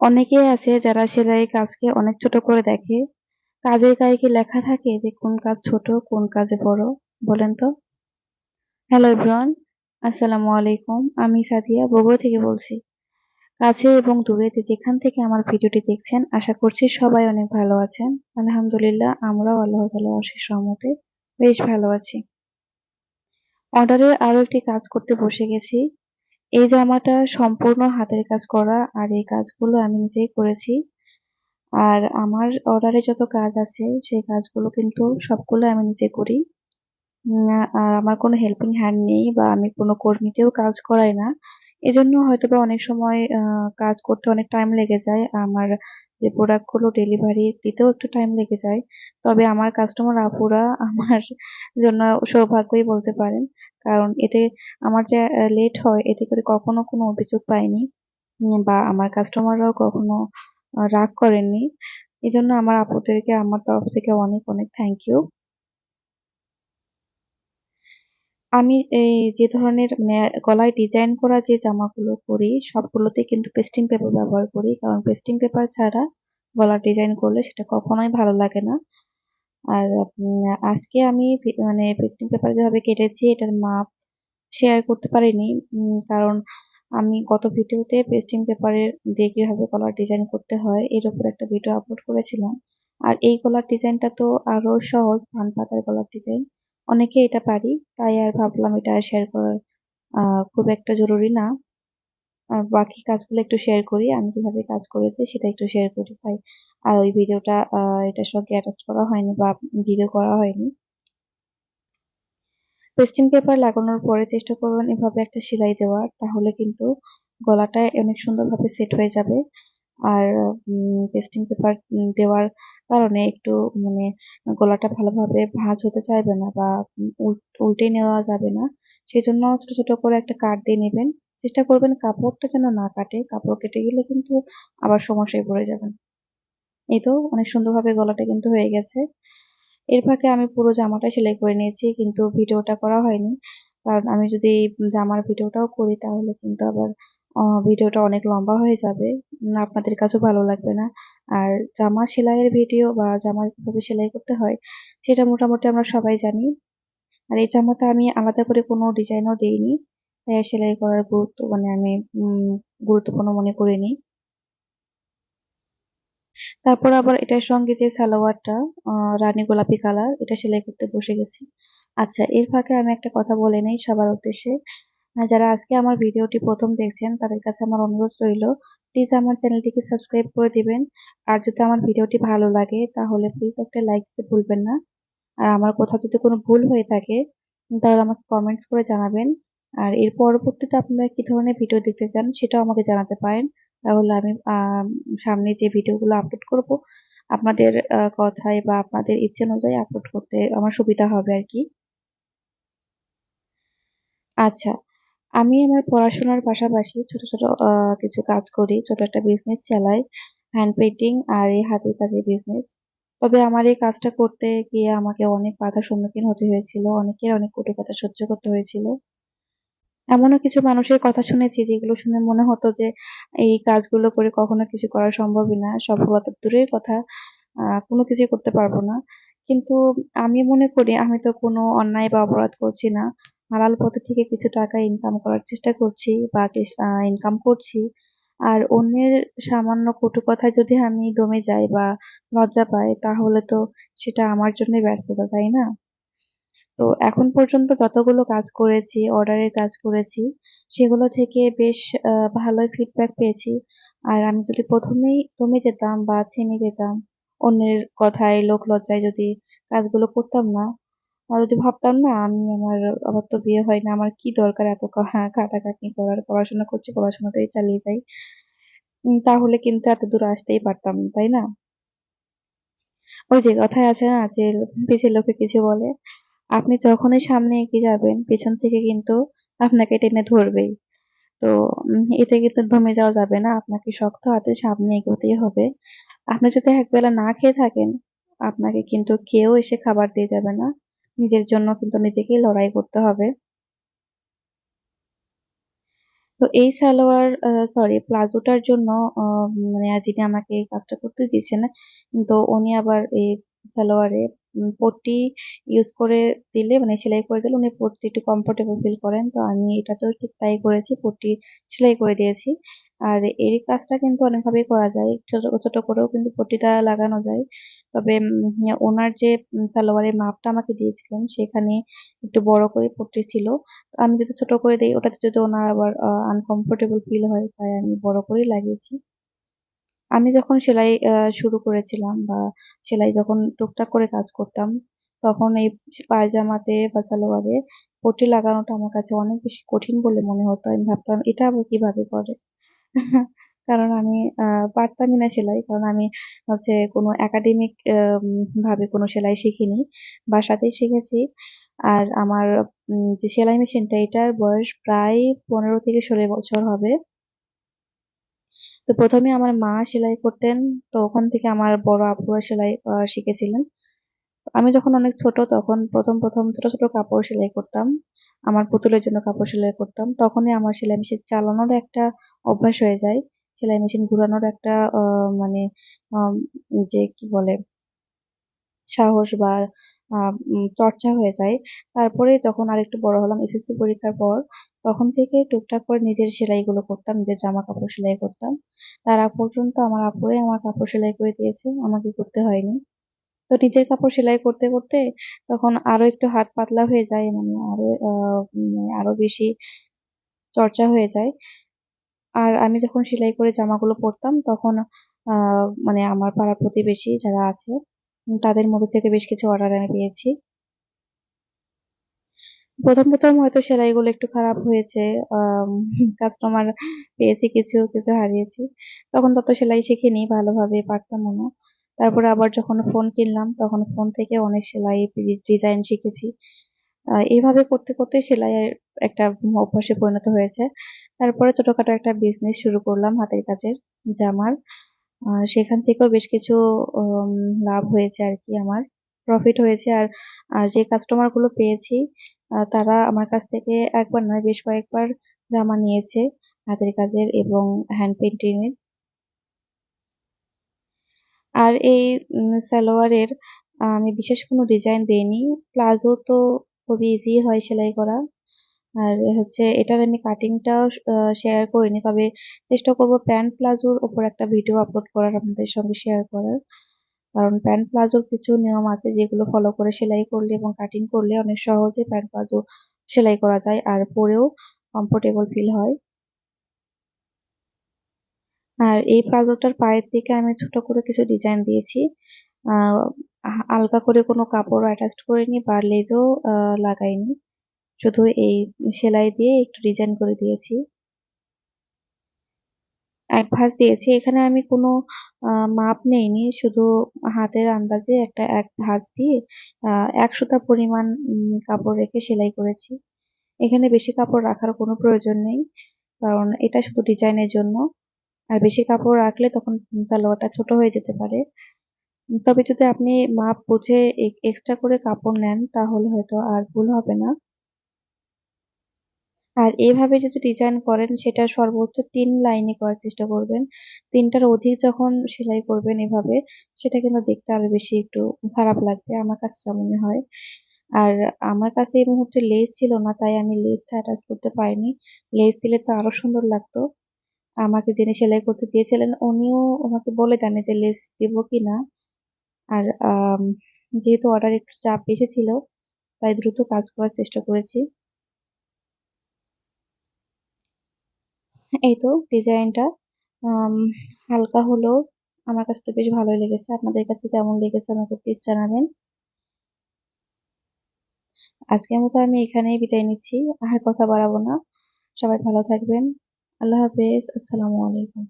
অনেকেই আছে যারা সেলাই কাজকে অনেক ছোট করে দেখে। কাজের গায়ে কি লেখা থাকে যে কোন কাজ ছোট, কোন কাজে বড়? বলেন তো? হ্যালো এভরিওয়ান, আসসালামু আলাইকুম। আমি সাদিয়া বগুড়া থেকে বলছি। কাছে এবং দূরে যেখান থেকে আমার ভিডিওটি দেখছেন আশা করছি সবাই অনেক ভালো আছেন। আলহামদুলিল্লাহ আমরাও আল্লাহ তাআলার অশেষ রহমতে বেশ ভালো আছি। অর্ডারের আরও একটি কাজ করতে বসে গেছি। এই জামাটা সম্পূর্ণ হাতের কাজ করা আর এই কাজগুলো আমি নিজেই করেছি। আর আমার অর্ডারে যত কাজ আছে, সেই কাজগুলো কিন্তু সবগুলো আমি নিজে করি। আর আমার কোনো হেল্পিং হ্যান্ড নেই বা আমি কোনো কর্মীতেও কাজ করাই না। এজন্য হয়তোবা অনেক সময় কাজ করতে অনেক টাইম লেগে যায়। আমার যে প্রোডাক্টগুলো ডেলিভারি দিতেও একটু টাইম লেগে যায়। তবে আমার কাস্টমার আপুরা আমার জন্য সৌভাগ্যই বলতে পারেন। কারণ এতে আমার যে লেট হয়, এতে করে কখনো কোনো অভিযোগ পাইনি বা আমার কাস্টমাররাও কখনো রাগ করেননি। এজন্য আমার আপুদেরকে, আমার তরফ থেকে অনেক অনেক থ্যাংক ইউ। আমি এই যে ধরনের গলায় ডিজাইন করা যে জামাগুলো করি সবগুলোতে কিন্তু পেস্টিং পেপার ব্যবহার করি। কারণ পেস্টিং পেপার ছাড়া গলার ডিজাইন করলে সেটা কখনোই ভালো লাগে না। আর আজকে আমি মানে পেস্টিং পেপার যেভাবে কেটেছি, এটার মাপ শেয়ার করতে পারিনি। কারণ আমি গত ভিডিওতে পেস্টিং পেপারের দিয়ে কীভাবে গলার ডিজাইন করতে হয়, এর উপর একটা ভিডিও আপলোড করেছিলাম। আর এই গলার ডিজাইনটা তো আরও সহজ পান পাতার গলার ডিজাইন অনেকে এটা পারি, তাই আর ভাবলাম এটা শেয়ার করার খুব একটা জরুরি না। বাকি কাজগুলো একটু শেয়ার করি, আমি কীভাবে কাজ করেছি সেটা একটু শেয়ার করি, তাই। আর ওই ভিডিওটা এটার সঙ্গে অ্যাটাচ করা হয়নি বা ভিডিও করা হয়নি। পেস্টিং পেপার লাগানোর পরে চেষ্টা করবেন এভাবে একটা সেলাই দেওয়ার, তাহলে কিন্তু গলাটা অনেক সুন্দরভাবে সেট হয়ে যাবে। আর পেস্টিং পেপার দেওয়ার কারণে একটু মানে গলাটা ভালোভাবে ভাঁজ হতে চাইবে না বা উল্টে নেওয়া যাবে না। সেই জন্য ছোট ছোট করে একটা কাট দিয়ে নেবেন। চেষ্টা করবেন কাপড়টা যেন না কাটে। কাপড় কেটে গেলে কিন্তু আবার সমস্যায় পড়ে যাবেন। এই তো অনেক সুন্দরভাবে গলাটা কিন্তু হয়ে গেছে। এর ফাঁকে আমি পুরো জামাটা সেলাই করে নিয়েছি কিন্তু ভিডিওটা করা হয়নি। কারণ আমি যদি জামার ভিডিওটাও করি তাহলে কিন্তু আবার ভিডিওটা অনেক লম্বা হয়ে যাবে। আপনাদের কাছেও ভালো লাগবে না। আর জামা সেলাইয়ের ভিডিও বা জামা কীভাবে সেলাই করতে হয়, সেটা মোটামুটি আমরা সবাই জানি। আর এই জামাটা আমি আলাদা করে কোনো ডিজাইনও দিইনি। তাই সেলাই করার গুরুত্ব মানে আমি গুরুত্বপূর্ণ মনে করিনি। তারপর আবার এটার সঙ্গে যে সালোয়ারটা রানী গোলাপি কালার, এটা সেলাই করতে বসে গেছি। আচ্ছা এর ফাঁকে আমি একটা কথা বলে নেই সবার উদ্দেশ্যে। যারা আজকে আমার ভিডিওটি প্রথম দেখছেন, তাদের কাছে আমার অনুরোধ রইল প্লিজ আমার চ্যানেলটিকে সাবস্ক্রাইব করে দিবেন। আর যদি আমার ভিডিওটি ভালো লাগে, তাহলে প্লিজ একটা লাইক দিতে ভুলবেন না। আর আমার কোথাও যদি কোনো ভুল হয়ে থাকে, তাহলে আমাকে কমেন্টস করে জানাবেন। আর এর পরবর্তীতে আপনারা কি ধরনের ভিডিও দেখতে চান, সেটাও আমাকে জানাতে পারেন। তাহলে আমি সামনে যে ভিডিওগুলো আপলোড করব, আপনাদের কথায় বা আপনাদের ইচ্ছে অনুযায়ী আপলোড করতে আমার সুবিধা হবে আর কি। আচ্ছা আমি আমার পড়াশোনার পাশাপাশি ছোট ছোট কিছু কাজ করি। ছোট একটা বিজনেস চালাই হ্যান্ড পেইন্টিং আর এই হাতের কাজের বিজনেস তবে আমার এই কাজটা করতে গিয়ে আমাকে অনেক বাধার সম্মুখীন হতে হয়েছিল, অনেকের অনেক কটু কথা সহ্য করতে হয়েছিল। এমনও কিছু মানুষের কথা শুনেছি যেগুলো শুনে মনে হতো যে, এই কাজগুলো করে কখনো কিছু করা সম্ভবই না, সফলতা দূরের কথা কোনো কিছুই করতে পারব না। কিন্তু আমি মনে করি আমি তো কোনো অন্যায় বা অপরাধ করছি না। হালাল পথে থেকে কিছু টাকা ইনকাম করার চেষ্টা করছি বা ইনকাম করছি। আর অন্যের সামান্য কটু কথায় যদি আমি দমে যাই বা লজ্জা পাই, তাহলে তো সেটা আমার জন্য ব্যর্থতা তাই না? তো এখন পর্যন্ত যতগুলো কাজ করেছি অর্ডারের কাজ করেছি, সেগুলো থেকে বেশ ভালোই ফিডব্যাক পেয়েছি। আর আমি যদি প্রথমেই দমে যেতাম বা থেমে যেতাম, অন্যের কথায় লোক লজ্জায় যদি কাজগুলো করতাম না যদি ভাবতাম, না, আমি আমার আবার তো বিয়ে হয় না, আমার কি দরকার এত খাটাখাটনি করার, পড়াশোনা করছি পড়াশোনাটাই চালিয়ে যাই। তাহলে কিন্তু এত দূর আসতেই পারতাম, তাই না? ওই যে কথায় আছে না, যে পিছের লোকে কিছু বলে, আপনি যখনই সামনে এগিয়ে যাবেন, পিছন থেকে কিন্তু আপনাকে টেনে ধরবেই। তো এতে কিন্তু দমে যাওয়া যাবে না, আপনাকে শক্ত হাতে সামনে এগোতেই হবে। আপনি যদি একবেলা না খেয়ে থাকেন, আপনাকে কিন্তু কেউ এসে খাবার দিয়ে যাবে না। নিজের জন্য কিন্তু নিজেকেই লড়াই করতে হবে তো এই সালোয়ার সরি প্লাজোটার জন্য মানে যিনি আমাকে এই কাজটা করতে দিয়েছেন, তো উনি আবার এই সালোয়ারে পট্টি ইউজ করে দিলে মানে সেলাই করে দিলে উনি পড়তে একটু কমফোর্টেবল ফিল করেন। তো আমি এটাতেও ঠিক তাই করেছি। পট্টি সেলাই করে দিয়েছি। আর এই কাজটা কিন্তু অনেকভাবেই করা যায়। ছোট, ছোট করেও কিন্তু পট্টিটা লাগানো যায়। তবে ওনার যে সালোয়ারের মাপটা আমাকে দিয়েছিলেন সেখানে একটু বড় করে পট্টি ছিল। আমি যদি ছোট করে দিই ওটাতে যদি ওনার আবার আনকমফোর্টেবল ফিল হয় তাই আমি বড় করেই লাগিয়েছি। আমি যখন সেলাই শুরু করেছিলাম বা সেলাই যখন টুকটাক করে কাজ করতাম, তখন এই পায়জামাতে বা সালোয়ারে পট্টি লাগানোটা আমার কাছে অনেক বেশি কঠিন বলে মনে হতো। আমি ভাবতাম এটা আবার কীভাবে করে? কারণ আমি আ পারতামই না সেলাই। কারণ আমি হচ্ছে কোনো একাডেমিক ভাবে কোনো সেলাই শিখিনি। বাসাতেই শিখেছি। আর আমার যে সেলাই মেশিনটা এটার বয়স প্রায় ১৫ থেকে ১৬ বছর হবে। তো ১ম এ আমার মা সেলাই করতেন। তো ওখান থেকে আমার বড় আপুরা সেলাই শিখেছিলেন। আমি যখন অনেক ছোট তখন ১ম, ১ম ছোট, ছোট কাপড় সেলাই করতাম। আমার পুতুলের জন্য কাপড় সেলাই করতাম। তখনই আমার সেলাই মেশিন চালানোর একটা অভ্যাস হয়ে যায়। সেলাই মেশিন ঘুরানোর একটা মানে যে কি বলে সাহস বা চর্চা হয়ে যায়। তারপরে যখন আরেকটু বড় হলাম এসএসসি পরীক্ষার পর, তখন থেকে টুকটাক করে নিজের সেলাইগুলো করতাম। নিজের জামা কাপড় সেলাই করতাম। তার পর্যন্ত আমার আপুরাই আমার কাপড় সেলাই করে দিয়েছে। আমাকে করতে হয়নি। তো নিজের কাপড় সেলাই করতে, করতে তখন আরও একটু হাত পাতলা হয়ে যায় মানে আরও মানে আরও বেশি চর্চা হয়ে যায়। আর আমি যখন সেলাই করে জামাগুলো পরতাম তখন মানে আমার পাড়া প্রতিবেশী যারা আছে তাদের মধ্যে থেকে বেশ কিছু অর্ডার আমি পেয়েছি। ১ম, ১ম হয়তো সেলাইগুলো একটু খারাপ হয়েছে। কাস্টমার পেয়েছি কিছু, কিছু হারিয়েছি। তখন তত সেলাই শিখিনি ভালোভাবে পারতামও না। তারপরে আবার যখন ফোন কিনলাম তখন ফোন থেকে অনেক সেলাই ডিজাইন শিখেছি। আ এভাবে করতে, করতে সেলাইয়ের একটা অভ্যাসে পরিণত হয়েছে। তারপরে ছোটখাটো একটা বিজনেস শুরু করলাম হাতের কাজের জামার। সেখান থেকেও বেশ কিছু লাভ হয়েছে আর কি আমার। প্রফিট হয়েছে। আর, আর যে কাস্টমারগুলো পেয়েছি তারা আমার কাছ থেকে একবার নয় বেশ কয়েকবার জামা নিয়েছে হাতের কাজের এবং হ্যান্ড পেইন্টিং এর। আর এই সালোয়ারের আমি বিশেষ কোনো ডিজাইন দেইনি। প্লাজো তো খুবই ইজি হয় সেলাই করা। আর হচ্ছে এটার আমি কাটিংটাও শেয়ার করিনি। তবে চেষ্টা করব প্যান্ট প্লাজোর উপর একটা ভিডিও আপলোড করার আপনাদের সঙ্গে শেয়ার করার। কারণ প্যান্ট প্লাজোর কিছু নিয়ম আছে যেগুলো ফলো করে সেলাই করলে এবং কাটিং করলে অনেক সহজে প্যান্ট প্লাজো সেলাই করা যায়। আর পরেও কমফোর্টেবল ফিল হয়। আর এই প্লাজোটার পায়ের দিকে আমি ছোট করে কিছু ডিজাইন দিয়েছি। আ আলগা করে কোনো কাপড় অ্যাটাচড করিনি বা লেসও আ লাগাইনি। শুধু এই সেলাই দিয়ে একটু ডিজাইন করে দিয়েছি। এক ভাঁজ দিয়েছি। এখানে আমি কোনো মাপ নেইনি। শুধু হাতের আন্দাজে একটা এক ভাঁজ দিয়ে এক ১ সুতা পরিমাণ কাপড় রেখে সেলাই করেছি। এখানে বেশি কাপড় রাখার কোনো প্রয়োজন নেই। কারণ এটা শুধু ডিজাইনের জন্য। আর বেশি কাপড় রাখলে তখন সালোয়ারটা ছোট হয়ে যেতে পারে। তবে যদি আপনি মাপ বুঝে এক্সট্রা করে কাপড় নেন, তাহলে হয়তো আর ভুল হবে না। আর এভাবে যদি ডিজাইন করেন, সেটা সর্বোচ্চ তিন লাইনে করার চেষ্টা করবেন। তিনটার অধিক যখন সেলাই করবেন এভাবে, সেটা কিন্তু দেখতে আরও বেশি একটু খারাপ লাগবে। আমার কাছে যা মনে হয়। আর আমার কাছে এই মুহূর্তে লেস ছিল না, তাই আমি লেসটা অ্যাটাচ করতে পারিনি। লেস দিলে তো আরও সুন্দর লাগতো। আমাকে যিনি সেলাই করতে দিয়েছিলেন, উনিও আমাকে বলে দেননি যে লেস দিব কিনা। আর যেহেতু অর্ডার একটু চাপ বেশি ছিল, তাই দ্রুত কাজ করার চেষ্টা করেছি। এই তো ডিজাইনটা হালকা হলেও আমার কাছে তো বেশ ভালোই লেগেছে। আপনাদের কাছে কেমন লেগেছে আমাকে প্লিজ জানাবেন। আজকের মতো আমি এখানেই বিদায় নিচ্ছি। আর কথা বাড়াবো না। সবাই ভালো থাকবেন। আল্লাহ হাফেজ। আসসালামু আলাইকুম।